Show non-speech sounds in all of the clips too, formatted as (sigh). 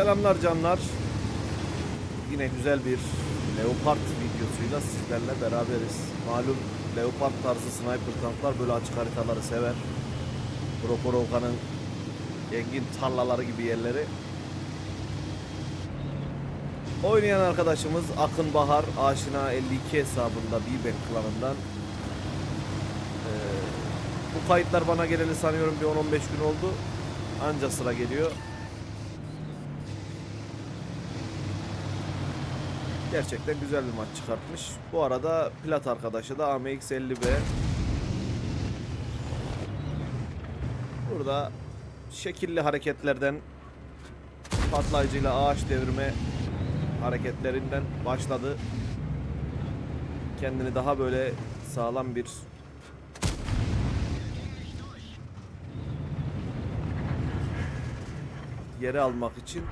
Selamlar canlar. Yine güzel bir Leopard videosuyla sizlerle beraberiz. Malum Leopard tarzı sniper tanklar böyle açık haritaları sever. Prokorovka'nın engin tarlaları gibi yerleri. Oynayan arkadaşımız Akın Bahar Aşina 52 hesabında B-Bank klanından. Ee, bu kayıtlar bana geleli sanıyorum bir 10-15 gün oldu. Anca sıra geliyor. Gerçekten güzel bir maç çıkartmış. Bu arada plat arkadaşı da AMX50B. Burada şekilli hareketlerden patlayıcıyla ağaç devirme hareketlerinden başladı. Kendini daha böyle sağlam bir yere almak için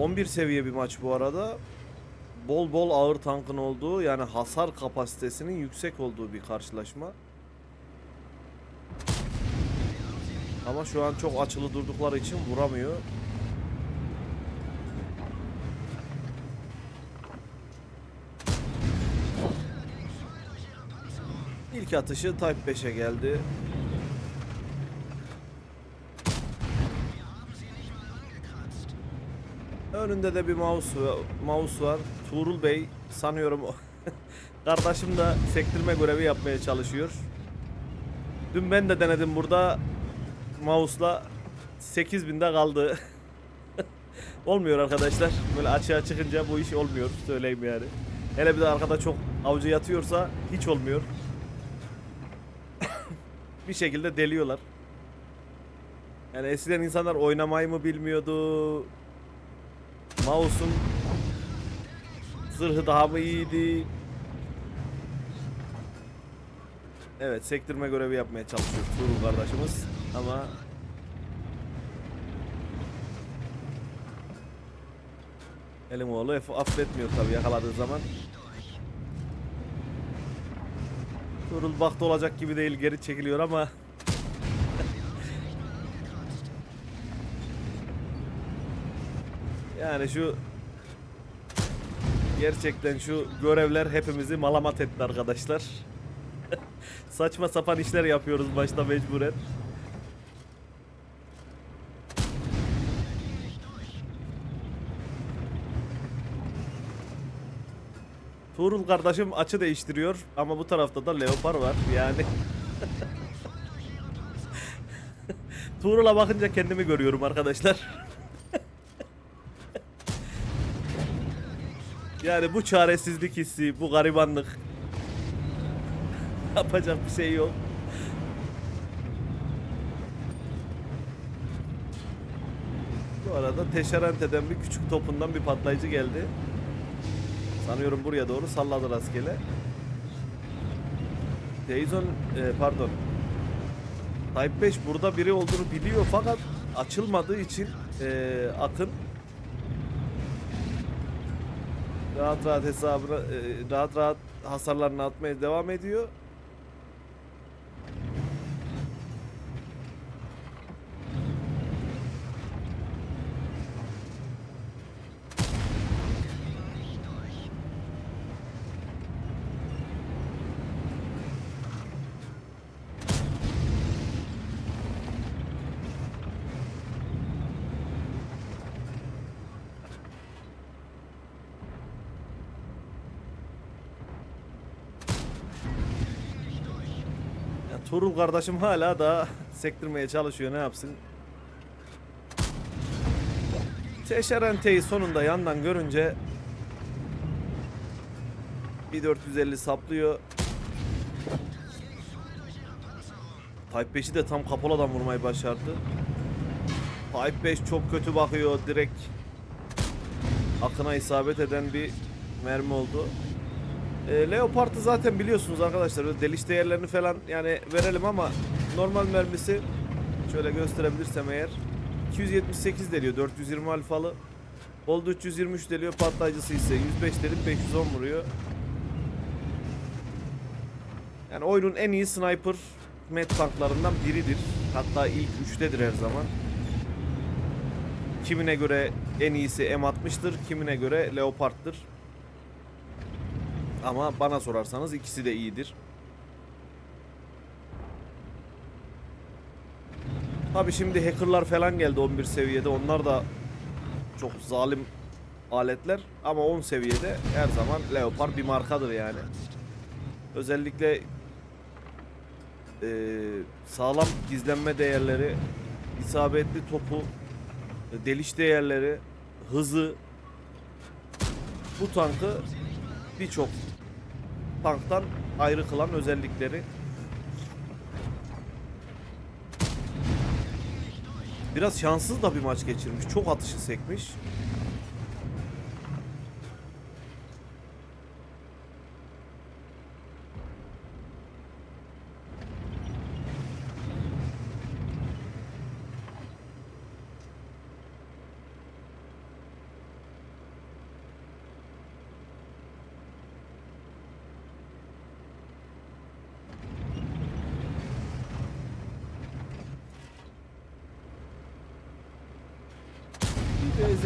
11 seviye bir maç bu arada. Bol bol ağır tankın olduğu yani hasar kapasitesinin yüksek olduğu bir karşılaşma. Ama şu an çok açılı durdukları için vuramıyor. İlk atışı Type 5'e geldi. Önünde de bir mouse mouse var. Tuğrul Bey sanıyorum (laughs) kardeşim de sektirme görevi yapmaya çalışıyor. Dün ben de denedim burada mouse'la 8000'de kaldı. (laughs) olmuyor arkadaşlar. Böyle açığa çıkınca bu iş olmuyor söyleyeyim yani. Hele bir de arkada çok avcı yatıyorsa hiç olmuyor. (coughs) bir şekilde deliyorlar. Yani eskiden insanlar oynamayı mı bilmiyordu, Mouse'un zırhı daha mı iyiydi? Evet, sektirme görevi yapmaya çalışıyor Tuğrul kardeşimiz ama Elimoğlu eff- affetmiyor tabii yakaladığı zaman. Tuğrul baktı olacak gibi değil geri çekiliyor ama Yani şu gerçekten şu görevler hepimizi malamat etti arkadaşlar. (laughs) Saçma sapan işler yapıyoruz başta mecburen. Tuğrul kardeşim açı değiştiriyor ama bu tarafta da Leopar var yani. (laughs) Tuğrul'a bakınca kendimi görüyorum arkadaşlar. (laughs) Yani bu çaresizlik hissi, bu garibanlık. Yapacak bir şey yok. Bu arada Teşerente'den bir küçük topundan bir patlayıcı geldi. Sanıyorum buraya doğru salladı rastgele. Dayzon, e, pardon. Type 5 burada biri olduğunu biliyor fakat açılmadığı için e, Akın rahat rahat hesabına e, rahat rahat hasarlarını atmaya devam ediyor. Ya, Tuğrul kardeşim hala da sektirmeye çalışıyor ne yapsın. Teşerente'yi sonunda yandan görünce bir 450 saplıyor. Type 5'i de tam kapoladan vurmayı başardı. Type 5 çok kötü bakıyor direkt akına isabet eden bir mermi oldu. E, Leopard'ı zaten biliyorsunuz arkadaşlar. Öyle deliş değerlerini falan yani verelim ama normal mermisi şöyle gösterebilirsem eğer 278 deliyor 420 alfalı. Oldu 323 deliyor patlayıcısı ise 105 delip 510 vuruyor. Yani oyunun en iyi sniper met tanklarından biridir. Hatta ilk üçtedir her zaman. Kimine göre en iyisi M60'tır, kimine göre Leopard'tır. Ama bana sorarsanız ikisi de iyidir. Tabi şimdi hackerlar falan geldi 11 seviyede. Onlar da çok zalim aletler ama 10 seviyede her zaman Leopard bir markadır yani. Özellikle eee, sağlam gizlenme değerleri, isabetli topu, deliş değerleri, hızı bu tankı birçok tanktan ayrı kılan özellikleri. Biraz şanssız da bir maç geçirmiş. Çok atışı sekmiş.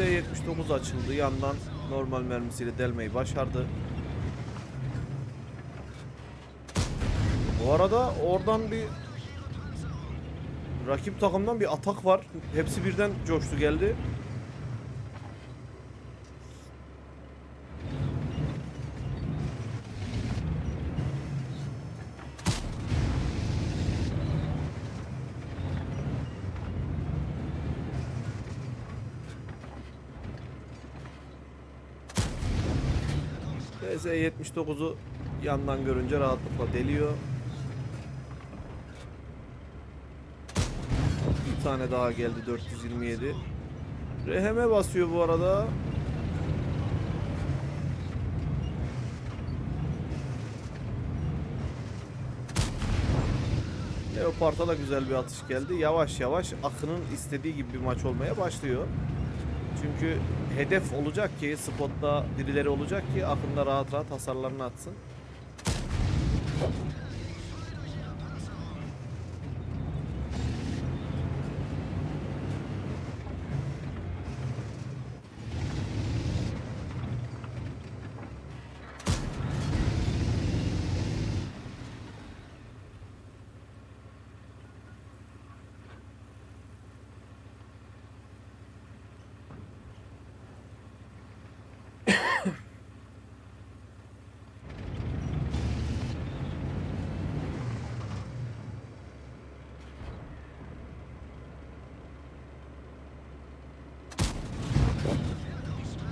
BZ-79 açıldı. Yandan normal mermisiyle delmeyi başardı. Bu arada oradan bir rakip takımdan bir atak var. Hepsi birden coştu geldi. BZ-79'u yandan görünce rahatlıkla deliyor. Bir tane daha geldi 427. Reheme basıyor bu arada. Leopard'a da güzel bir atış geldi. Yavaş yavaş Akın'ın istediği gibi bir maç olmaya başlıyor. Çünkü hedef olacak ki spotta birileri olacak ki Akın da rahat rahat hasarlarını atsın.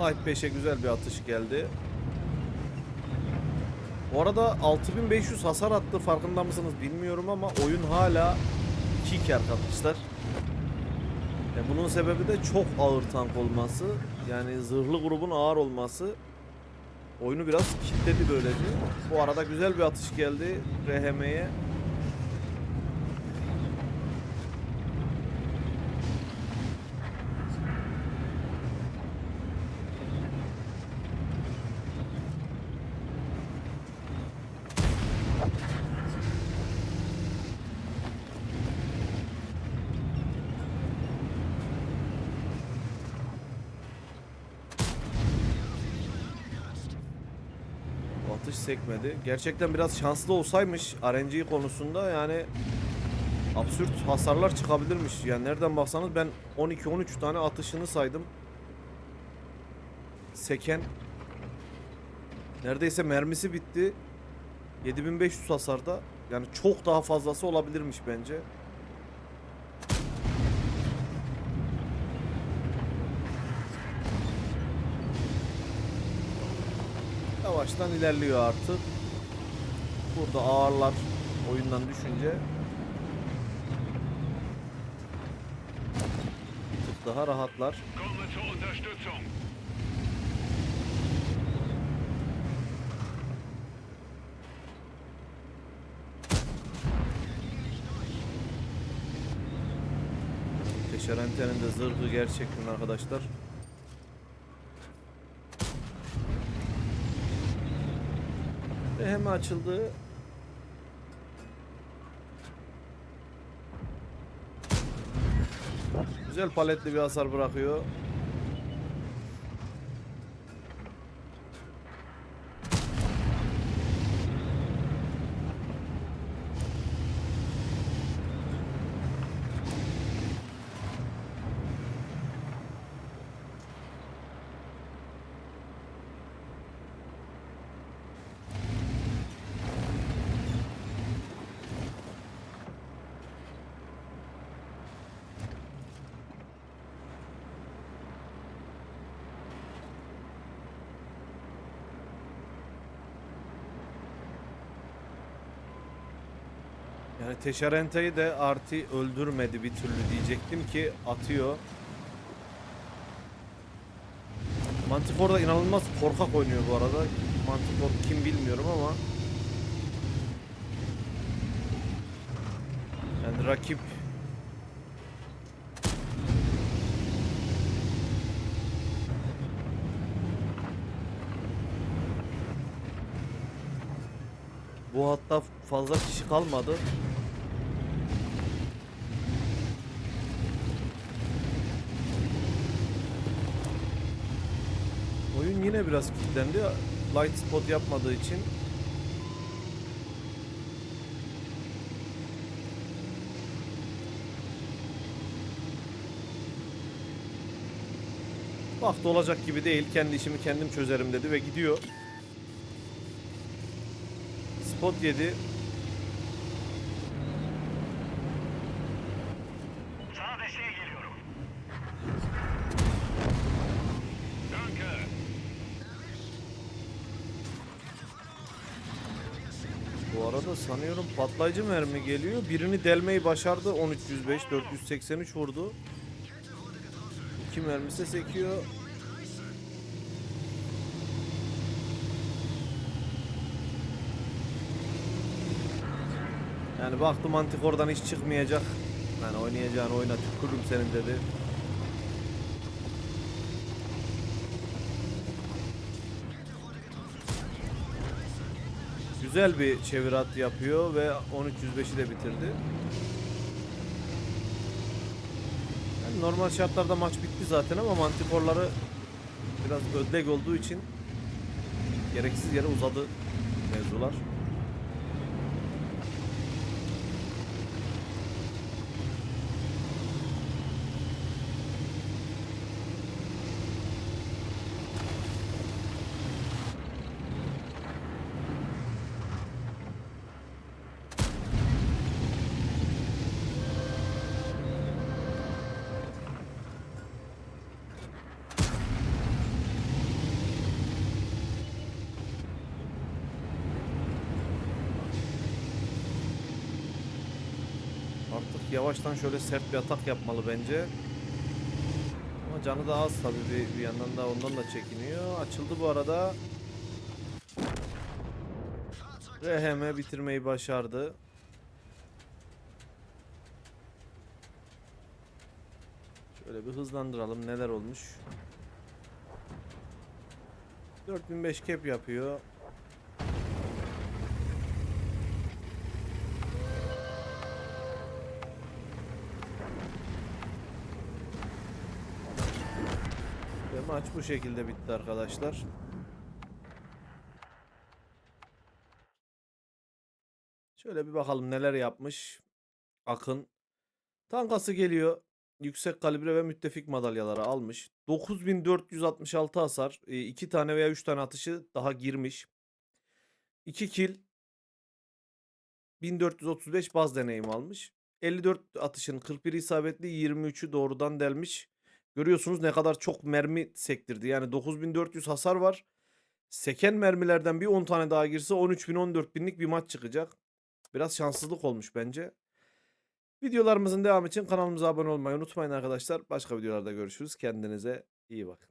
Light 5'e güzel bir atış geldi. Bu arada 6500 hasar attı farkında mısınız bilmiyorum ama oyun hala 2-2 arkadaşlar. E bunun sebebi de çok ağır tank olması. Yani zırhlı grubun ağır olması. Oyunu biraz kilitledi böylece. Bu arada güzel bir atış geldi RHM'ye. Bu atış sekmedi. Gerçekten biraz şanslı olsaymış RNG konusunda yani absürt hasarlar çıkabilirmiş. Yani nereden baksanız ben 12-13 tane atışını saydım. Seken neredeyse mermisi bitti. 7500 hasarda. Yani çok daha fazlası olabilirmiş bence. Yavaştan ilerliyor artık. Burada ağırlar oyundan düşünce bir tık daha rahatlar. Unterstützung. Teşerentenin de zırhı gerçekten arkadaşlar. Ve hem açıldı. Güzel paletli bir hasar bırakıyor. Yani Teşarente'yi de Arti öldürmedi bir türlü diyecektim ki atıyor. Manticore da inanılmaz korkak oynuyor bu arada. Manticore kim bilmiyorum ama. Yani rakip Bu hatta fazla kişi kalmadı. Oyun yine biraz kilitlendi. Light spot yapmadığı için. Vakti olacak gibi değil. Kendi işimi kendim çözerim dedi ve gidiyor. Spot yedi. Arada sanıyorum patlayıcı mermi geliyor. Birini delmeyi başardı. 1305, 483 vurdu. İki mermisi sekiyor. Yani baktım Antikor'dan hiç çıkmayacak. Yani oynayacağın oyuna tükürürüm senin dedi. Güzel bir çevirat yapıyor ve 1305'i de bitirdi. Yani normal şartlarda maç bitti zaten ama mantikorları biraz ödlek olduğu için gereksiz yere uzadı mevzular. Artık yavaştan şöyle sert bir atak yapmalı bence. Ama canı da az tabii bir, bir yandan da ondan da çekiniyor. Açıldı bu arada. Reheme bitirmeyi başardı. Şöyle bir hızlandıralım neler olmuş. 4005 cap yapıyor. Maç bu şekilde bitti arkadaşlar. Şöyle bir bakalım neler yapmış. Akın. Tankası geliyor. Yüksek kalibre ve müttefik madalyaları almış. 9466 hasar. 2 tane veya 3 tane atışı daha girmiş. 2 kill. 1435 baz deneyim almış. 54 atışın 41 isabetli 23'ü doğrudan delmiş. Görüyorsunuz ne kadar çok mermi sektirdi. Yani 9400 hasar var. Seken mermilerden bir 10 tane daha girse 13.000 14.000'lik bir maç çıkacak. Biraz şanssızlık olmuş bence. Videolarımızın devamı için kanalımıza abone olmayı unutmayın arkadaşlar. Başka videolarda görüşürüz. Kendinize iyi bakın.